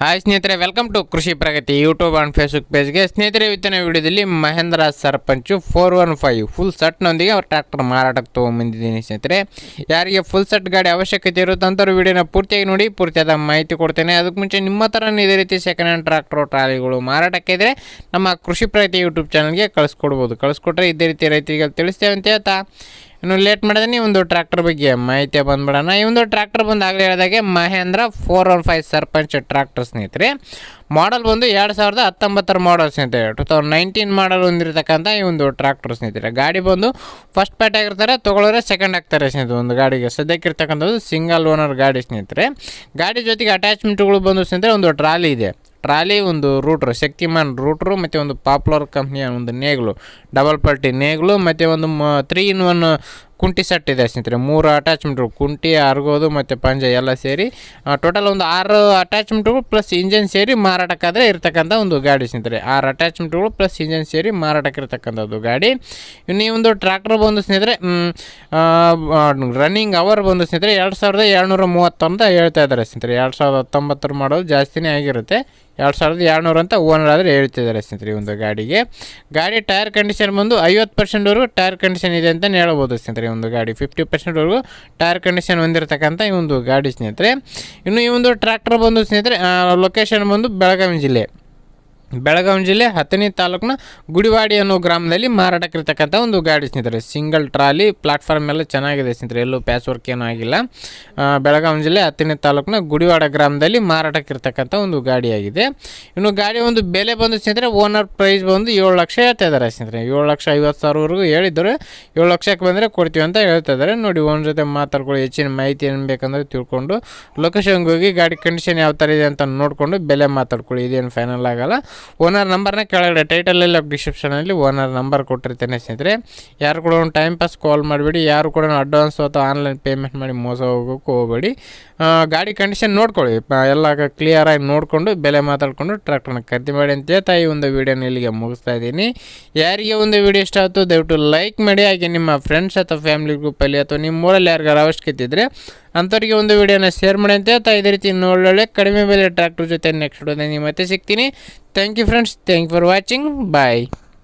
Hi ಸ್ನೇಹಿತರೆ welcome to Krishi Pragati YouTube and Facebook ಪೇಜ್ಗೆ ಸ್ನೇಹಿತರೆ, ಇವತ್ತಿನ ವಿಡಿಯೋದಲ್ಲಿ Mahindra Sarpanch four one five full ಸೆಟ್ನೊಂದಿಗೆ ಅವ್ರ ಟ್ರ್ಯಾಕ್ಟರ್ ಮಾರಾಟಕ್ಕೆ ತೊಗೊಂಬಂದಿದ್ದೀನಿ ಸ್ನೇಹಿತರೆ. ಯಾರಿಗೆ ಫುಲ್ ಸೆಟ್ ಗಾಡಿ ಅವಶ್ಯಕತೆ ಇರುತ್ತೆ ಅಂಥವ್ರು ವಿಡಿಯೋನ ಪೂರ್ತಿಯಾಗಿ ನೋಡಿ, ಪೂರ್ತಿಯಾದ ಮಾಹಿತಿ ಕೊಡ್ತೇನೆ. ಅದಕ್ಕೆ ಮುಂಚೆ ನಿಮ್ಮ ಥರ ಇದೇ ರೀತಿ ಸೆಕೆಂಡ್ ಹ್ಯಾಂಡ್ ಟ್ರ್ಯಾಕ್ಟರ್ ಟ್ರಾಲಿಗಳು ಮಾರಾಟಕ್ಕೆ ಇದ್ದರೆ ನಮ್ಮ ಕೃಷಿ ಪ್ರಗತಿ ಯೂಟ್ಯೂಬ್ ಚಾನಲ್ಗೆ ಕಳಿಸ್ಕೊಡ್ಬೋದು. ಕಳಿಸ್ಕೊಟ್ರೆ ಇದೇ ರೀತಿ ರೈತರಿಗೆ ತಿಳಿಸ್ತೇವೆ ಅಂತ ಹೇಳ್ತಾ. ಇನ್ನು ಲೇಟ್ ಮಾಡಿದ್ರೆ ಒಂದು ಟ್ರ್ಯಾಕ್ಟರ್ ಬಗ್ಗೆ ಮಾಹಿತಿ ಬಂದ್ಬಿಡೋಣ. ಈ ಒಂದು ಟ್ರ್ಯಾಕ್ಟರ್ ಬಂದು ಆಗಲೇ ಹೇಳಿದಾಗೆ Mahindra four one five Sarpanch tractor ಸ್ನೇಹಿತರೆ. ಮಾಡಲ್ ಬಂದು ಎರಡು ಸಾವಿರದ ಹತ್ತೊಂಬತ್ತರ ಮಾಡಲ್ ಸ್ನೇಹಿತರೆ. ಟು ತೌಸಂಡ್ ನೈನ್ಟೀನ್ ಮಾಡಲ್ ಹೊಂದಿರತಕ್ಕಂಥ ಈ ಒಂದು ಟ್ರ್ಯಾಕ್ಟರ್ ಸ್ನೇಹಿತರೆ. ಗಾಡಿ ಬಂದು ಫಸ್ಟ್ ಪ್ಯಾಟ್ ಆಗಿರ್ತಾರೆ ತೊಗೊಳೋರೆ ಸೆಕೆಂಡ್ ಆಗ್ತಾರೆ ಸ್ನೇಹಿತರೆ ಒಂದು ಗಾಡಿಗೆ. ಸದ್ಯಕ್ಕಿರ್ತಕ್ಕಂಥದ್ದು ಸಿಂಗಲ್ ಓನರ್ ಗಾಡಿ ಸ್ನೇಹಿತರೆ. ಗಾಡಿ ಜೊತೆಗೆ ಅಟ್ಯಾಚ್ಮೆಂಟ್ಗಳು ಬಂದು ಸ್ನೇಹಿತರೆ ಒಂದು ಟ್ರಾಲಿ ಇದೆ. ಟ್ರಾಲಿ, ಒಂದು ರೂಟ್ರು, ಶಕ್ತಿಮಾನ್ ರೂಟ್ರು, ಮತ್ತು ಒಂದು ಪಾಪ್ಯುಲರ್ ಕಂಪ್ನಿಯ ಒಂದು ನೇಗ್ಲು ಡಬಲ್ ಪಲ್ಟಿ ನೇಗ್ಲು ಮತ್ತು ಒಂದು ಮ ತ್ರೀ ಇನ್ ಒನ್ ಕುಂಟಿ ಸೆಟ್ ಇದೆ ಸ್ನೇಹಿತರೆ. ಮೂರು ಅಟ್ಯಾಚ್ಮೆಂಟ್ಗಳು ಕುಂಟಿ, ಅರ್ಗೋದು ಮತ್ತು ಪಂಜ ಎಲ್ಲ ಸೇರಿ ಟೋಟಲ್ ಒಂದು ಆರು ಅಟ್ಯಾಚ್ಮೆಂಟ್ಗಳು ಪ್ಲಸ್ ಇಂಜನ್ ಸೇರಿ ಮಾರಾಟಕ್ಕಾದರೆ ಇರತಕ್ಕಂಥ ಒಂದು ಗಾಡಿ ಸ್ನೇಹಿತರೆ. ಆರು ಅಟ್ಯಾಚ್ಮೆಂಟ್ಗಳು ಪ್ಲಸ್ ಇಂಜನ್ ಸೇರಿ ಮಾರಾಟಕ್ಕೆ ಇರ್ತಕ್ಕಂಥದ್ದು ಗಾಡಿ. ಇನ್ನು ಒಂದು ಟ್ರ್ಯಾಕ್ಟರ್ ಬಂದು ಸ್ನೇಹಿತರೆ ರನ್ನಿಂಗ್ ಅವರ್ ಬಂದು ಸ್ನೇಹಿತರೆ, ಎರಡು ಸಾವಿರದ ಏಳ್ನೂರ ಮೂವತ್ತೊಂದು ಹೇಳ್ತಾ ಇದ್ದಾರೆ ಸ್ನೇಹಿತರೆ. ಎರಡು ಸಾವಿರದ ಹತ್ತೊಂಬತ್ತರ ಮಾಡೋದು ಜಾಸ್ತಿನೇ ಆಗಿರುತ್ತೆ. ಎರಡು ಸಾವಿರದ ಏಳ್ನೂರು ಅಂತ ಓನರ್ ಆದರೆ ಹೇಳ್ತಿದ್ದಾರೆ ಸ್ನೇಹಿತರೆ ಈ ಒಂದು ಗಾಡಿಗೆ. ಗಾಡಿ ಟೈರ್ ಕಂಡೀಷನ್ ಬಂದು ಐವತ್ತು ಪರ್ಸೆಂಟ್ವರೆಗೂ ಟೈರ್ ಕಂಡೀಷನ್ ಇದೆ ಅಂತಲೇ ಹೇಳ್ಬೋದು ಸ್ನೇಹಿತರೆ. ಈ ಒಂದು ಗಾಡಿ. ಫಿಫ್ಟಿ ಪರ್ಸೆಂಟ್ವರೆಗೂ ಟೈರ್ ಕಂಡೀಷನ್ ಹೊಂದಿರತಕ್ಕಂಥ ಈ ಒಂದು ಗಾಡಿ ಸ್ನೇಹಿತರೆ. ಇನ್ನು ಈ ಒಂದು ಟ್ರ್ಯಾಕ್ಟರ್ ಬಂದು ಸ್ನೇಹಿತರೆ ಲೊಕೇಶನ್ ಬಂದು ಬೆಳಗಾವಿ ಜಿಲ್ಲೆ. ಬೆಳಗಾವಿ ಜಿಲ್ಲೆ ಹತ್ತನೇ ತಾಲೂಕಿನ ಗುಡಿವಾಡಿ ಅನ್ನೋ ಗ್ರಾಮದಲ್ಲಿ ಮಾರಾಟಕ್ಕಿರ್ತಕ್ಕಂಥ ಒಂದು ಗಾಡಿ ಸ್ನೇಹಿತರೆ. ಸಿಂಗಲ್ ಟ್ರಾಲಿ ಪ್ಲಾಟ್ಫಾರ್ಮ್ ಎಲ್ಲ ಚೆನ್ನಾಗಿದೆ ಸ್ನೇಹಿತರೆ. ಎಲ್ಲೂ ಪ್ಯಾಚ್ ವರ್ಕ್ ಏನೂ ಆಗಿಲ್ಲ. ಬೆಳಗಾವಿ ಜಿಲ್ಲೆ ಹತ್ತನೇ ತಾಲೂಕಿನ ಗುಡಿವಾಡ ಗ್ರಾಮದಲ್ಲಿ ಮಾರಾಟಕ್ಕಿರ್ತಕ್ಕಂಥ ಒಂದು ಗಾಡಿಯಾಗಿದೆ ಇನ್ನು ಗಾಡಿ ಒಂದು ಬೆಲೆ ಬಂದು ಸ್ನೇಹಿತರೆ ಓನರ್ ಪ್ರೈಸ್ ಬಂದು ಏಳು ಲಕ್ಷ ಹೇಳ್ತಾ ಇದ್ದಾರೆ ಸ್ನೇಹಿತರೆ. ಏಳು ಲಕ್ಷ ಐವತ್ತು ಸಾವಿರವರೆಗೂ ಹೇಳಿದ್ರು. ಏಳು ಲಕ್ಷಕ್ಕೆ ಬಂದರೆ ಕೊಡ್ತೀವಿ ಅಂತ ಹೇಳ್ತಾ ಇದ್ದಾರೆ. ನೋಡಿ ಓನ್ ಜೊತೆ ಮಾತಾಡ್ಕೊಳ್ಳಿ. ಹೆಚ್ಚಿನ ಮಾಹಿತಿ ಏನು ಬೇಕಂದ್ರೆ ತಿಳ್ಕೊಂಡು ಲೊಕೇಶನ್ಗೆ ಹೋಗಿ ಗಾಡಿ ಕಂಡೀಷನ್ ಯಾವ ಥರ ಇದೆ ಅಂತ ನೋಡಿಕೊಂಡು ಬೆಲೆ ಮಾತಾಡ್ಕೊಳ್ಳಿ. ಇದೇನು ಫೈನಲ್ ಆಗಲ್ಲ. ಓನರ್ ನಂಬರ್ನ ಕೆಳಗಡೆ ಟೈಟಲಲ್ಲಿ ಡಿಸ್ಕ್ರಿಪ್ಷನಲ್ಲಿ ಓನರ್ ನಂಬರ್ ಕೊಟ್ಟಿರ್ತೇನೆ ಸ್ನೇಹಿತರೆ. ಯಾರು ಕೂಡ ಒಂದು ಟೈಮ್ ಪಾಸ್ ಕಾಲ್ ಮಾಡಬೇಡಿ, ಯಾರು ಕೂಡ ಅಡ್ವಾನ್ಸ್ ಅಥವಾ ಆನ್ಲೈನ್ ಪೇಮೆಂಟ್ ಮಾಡಿ ಮೋಸ ಹೋಗೋಕ್ಕೂ ಹೋಗಬೇಡಿ. ಗಾಡಿ ಕಂಡೀಷನ್ ನೋಡ್ಕೊಳ್ಳಿ. ಎಲ್ಲ ಕ್ಲಿಯರಾಗಿ ನೋಡಿಕೊಂಡು ಬೆಲೆ ಮಾತಾಡಿಕೊಂಡು ಟ್ರ್ಯಾಕ್ಟರ್ನ ಖರೀದಿ ಮಾಡಿ ಅಂತ ಹೇಳ್ತಾ ಈ ಒಂದು ವೀಡಿಯೋನ ಇಲ್ಲಿಗೆ ಮುಗಿಸ್ತಾ ಇದ್ದೀನಿ. ಯಾರಿಗೆ ಒಂದು ವಿಡಿಯೋ ಇಷ್ಟ ಆಯಿತು ದಯವಿಟ್ಟು ಲೈಕ್ ಮಾಡಿ. ಹಾಗೆ ನಿಮ್ಮ ಫ್ರೆಂಡ್ಸ್ ಅಥವಾ ಫ್ಯಾಮಿಲಿ ಗ್ರೂಪಲ್ಲಿ ಅಥವಾ ನಿಮ್ಮ ಊರಲ್ಲಿ ಯಾರಿಗಾರು ಅವಶ್ಯಕತೆ ಇದ್ದರೆ ಅಂಥವ್ರಿಗೆ ಒಂದು ವಿಡಿಯೋನ ಶೇರ್ ಮಾಡಿ ಅಂತ ಹೇಳ್ತಾ ಇದೇ ರೀತಿ ಒಳ್ಳೊಳ್ಳೆ ಕಡಿಮೆ ಬೆಲೆ ಟ್ರ್ಯಾಕ್ಟರ್ ಜೊತೆ ನೆಕ್ಸ್ಟ್ ವಿಡಿಯೋದಲ್ಲಿ ಮತ್ತೆ ಸಿಗ್ತೀನಿ. Thank you friends thank for watching bye